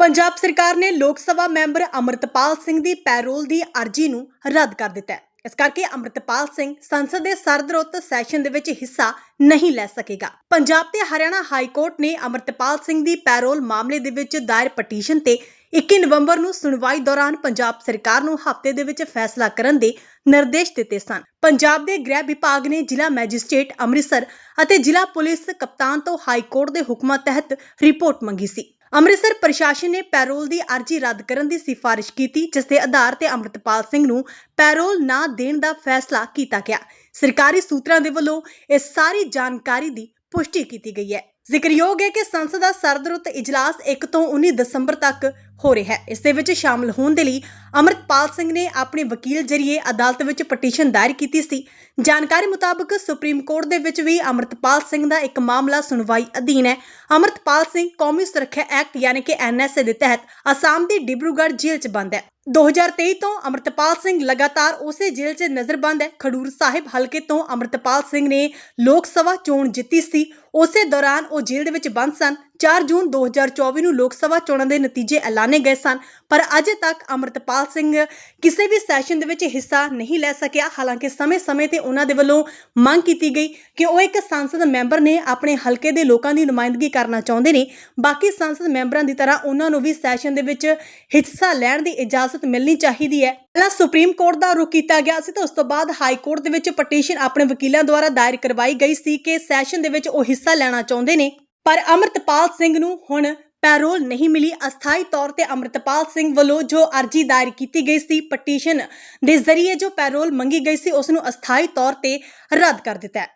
ਪੰਜਾਬ ਸਰਕਾਰ ਨੇ ਲੋਕ ਸਭਾ ਮੈਂਬਰ ਅਮਰਤਪਾਲ ਸਿੰਘ ਦੀ ਪੈਰੋਲ ਦੀ ਅਰਜ਼ੀ ਨੂੰ ਰੱਦ ਕਰ ਦਿੱਤਾ ਹੈ। ਇਸ ਕਰਕੇ ਅਮਰਤਪਾਲ ਸਿੰਘ ਸੰਸਦ ਦੇ ਸਰਦਰੁੱਤ ਸੈਸ਼ਨ ਦੇ ਵਿੱਚ ਹਿੱਸਾ ਨਹੀਂ ਲੈ ਸਕੇਗਾ। ਪੰਜਾਬ ਤੇ ਹਰਿਆਣਾ ਹਾਈ ਕੋਰਟ ਨੇ ਅਮਰਤਪਾਲ ਸਿੰਘ ਦੀ ਪੈਰੋਲ ਮਾਮਲੇ ਦੇ ਵਿੱਚ ਦਾਇਰ ਪਟੀਸ਼ਨ ਤੇ 21 ਨਵੰਬਰ ਨੂੰ ਸੁਣਵਾਈ ਦੌਰਾਨ ਪੰਜਾਬ ਸਰਕਾਰ ਨੂੰ ਹਫ਼ਤੇ ਦੇ ਵਿੱਚ ਫੈਸਲਾ ਕਰਨ ਦੇ ਨਿਰਦੇਸ਼ ਦਿੱਤੇ ਸਨ। ਪੰਜਾਬ ਦੇ ਗ੍ਰਹਿ ਵਿਭਾਗ ਨੇ ਜ਼ਿਲ੍ਹਾ ਮੈਜਿਸਟ੍ਰੇਟ, ਅੰਮ੍ਰਿਤਸਰ ਅਤੇ ਜ਼ਿਲ੍ਹਾ ਪੁਲਿਸ ਕਪਤਾਨ ਤੋਂ ਹਾਈ ਕੋਰਟ ਦੇ ਹੁਕਮਾਂ ਤਹਿਤ ਰਿਪੋਰਟ ਮੰਗੀ ਸੀ। ਅੰਮ੍ਰਿਤਸਰ ਪ੍ਰਸ਼ਾਸਨ ਨੇ ਪੈਰੋਲ ਦੀ ਅਰਜ਼ੀ ਰੱਦ ਕਰਨ ਦੀ ਸਿਫਾਰਿਸ਼ ਕੀਤੀ, ਜਿਸ ਦੇ ਆਧਾਰ ਤੇ ਅੰਮ੍ਰਿਤਪਾਲ ਸਿੰਘ ਨੂੰ ਪੈਰੋਲ ਨਾ ਦੇਣ ਦਾ ਫੈਸਲਾ ਕੀਤਾ ਗਿਆ। ਸਰਕਾਰੀ ਸੂਤਰਾਂ ਦੇ ਵੱਲੋਂ ਇਸ ਸਾਰੀ ਜਾਣਕਾਰੀ ਦੀ ਪੁਸ਼ਟੀ ਕੀਤੀ ਗਈ ਹੈ। ਜ਼ਿਕਰਯੋਗ ਹੈ ਕਿ ਸੰਸਦ ਦਾ ਸਰਦਰੁੱਤ ਇਜਲਾਸ 1 ਤੋਂ 19 ਦਸੰਬਰ ਤੱਕ ਹੋ ਰਿਹਾ ਹੈ। ਇਸ ਦੇ ਵਿੱਚ ਸ਼ਾਮਲ ਹੋਣ ਦੇ ਲਈ ਅਮਰਤਪਾਲ ਸਿੰਘ ਨੇ ਆਪਣੇ ਵਕੀਲ ਜਰੀਏ ਅਦਾਲਤ ਵਿੱਚ ਪਟੀਸ਼ਨ ਦਾਇਰ ਕੀਤੀ ਸੀ। ਜਾਣਕਾਰੀ ਮੁਤਾਬਕ ਸੁਪਰੀਮ ਕੋਰਟ ਦੇ ਵਿੱਚ ਵੀ ਅਮਰਤਪਾਲ ਸਿੰਘ ਦਾ ਇੱਕ ਮਾਮਲਾ ਸੁਣਵਾਈ ਅਧੀਨ ਹੈ। ਅਮਰਤਪਾਲ ਸਿੰਘ ਕੌਮੀ ਸੁਰੱਖਿਆ ਐਕਟ ਯਾਨੀ ਕਿ ਐਨਐਸਏ ਦੇ ਤਹਿਤ ਅਸਾਮ ਦੀ ਡਿਬਰੂਗੜ੍ਹ ਜੇਲ੍ਹ 'ਚ ਬੰਦ ਹੈ। 2023 ਤੋਂ ਅਮਰਤਪਾਲ ਸਿੰਘ ਲਗਾਤਾਰ ਉਸੇ ਜੇਲ੍ਹ 'ਚ ਨਜ਼ਰਬੰਦ ਹੈ। ਖਡੂਰ ਸਾਹਿਬ ਹਲਕੇ ਤੋਂ ਅਮਰਤਪਾਲ ਸਿੰਘ ਨੇ ਲੋਕ ਸਭਾ ਚੋਣ ਜਿੱਤੀ ਸੀ। ਉਸੇ ਦੌਰਾਨ ਉਹ ਜੇਲ੍ਹ ਦੇ ਵਿੱਚ ਬੰਦ ਸਨ। 4 ਜੂਨ 2024 ਨੂੰ ਲੋਕ ਸਭਾ ਚੋਣਾਂ ਦੇ ਨਤੀਜੇ ਐਲਾਨੇ ਗਏ ਸਨ, ਪਰ ਅਜੇ ਤੱਕ ਅਮਰਤਪਾਲ ਸਿੰਘ ਕਿਸੇ ਵੀ ਸੈਸ਼ਨ ਦੇ ਵਿੱਚ ਹਿੱਸਾ ਨਹੀਂ ਲੈ ਸਕਿਆ। ਹਾਲਾਂਕਿ ਸਮੇਂ-ਸਮੇਂ ਤੇ ਉਹਨਾਂ ਦੇ ਵੱਲੋਂ ਮੰਗ ਕੀਤੀ ਗਈ ਕਿ ਉਹ ਇੱਕ ਸੰਸਦ ਮੈਂਬਰ ਨੇ ਆਪਣੇ ਹਲਕੇ ਦੇ ਲੋਕਾਂ ਦੀ ਨੁਮਾਇੰਦਗੀ ਕਰਨਾ ਚਾਹੁੰਦੇ ਨੇ। ਬਾਕੀ ਸੰਸਦ ਮੈਂਬਰਾਂ ਦੀ ਤਰ੍ਹਾਂ ਉਹਨਾਂ ਨੂੰ ਵੀ ਸੈਸ਼ਨ ਦੇ ਵਿੱਚ ਹਿੱਸਾ ਲੈਣ ਦੀ ਇਜਾਜ਼ਤ ਮਿਲਣੀ ਚਾਹੀਦੀ ਹੈ। ਪਹਿਲਾਂ ਸੁਪਰੀਮ ਕੋਰਟ ਦਾ ਰੁਖ ਕੀਤਾ ਗਿਆ ਸੀ ਤੇ ਉਸ ਤੋਂ ਬਾਅਦ ਹਾਈ ਕੋਰਟ ਦੇ ਵਿੱਚ ਪਟੀਸ਼ਨ ਆਪਣੇ ਵਕੀਲਾਂ ਦੁਆਰਾ ਦਾਇਰ ਕਰਵਾਈ ਗਈ ਸੀ ਕਿ ਸੈਸ਼ਨ ਦੇ ਵਿੱਚ ਉਹ ਹਿੱਸਾ ਲੈਣਾ ਚਾਹੁੰਦੇ ਨੇ। ਪਰ ਅਮਰਤਪਾਲ ਸਿੰਘ ਨੂੰ ਹੁਣ ਪੈਰੋਲ ਨਹੀਂ ਮਿਲੀ। ਅਸਥਾਈ ਤੌਰ ਤੇ ਅਮਰਤਪਾਲ ਸਿੰਘ ਵੱਲੋਂ ਜੋ ਅਰਜ਼ੀ ਦਾਇਰ ਕੀਤੀ ਗਈ ਸੀ, ਪਟੀਸ਼ਨ ਦੇ ਜ਼ਰੀਏ ਜੋ ਪੈਰੋਲ ਮੰਗੀ ਗਈ ਸੀ, ਉਸ ਨੂੰ ਅਸਥਾਈ ਤੌਰ ਤੇ ਰੱਦ ਕਰ ਦਿੱਤਾ ਹੈ।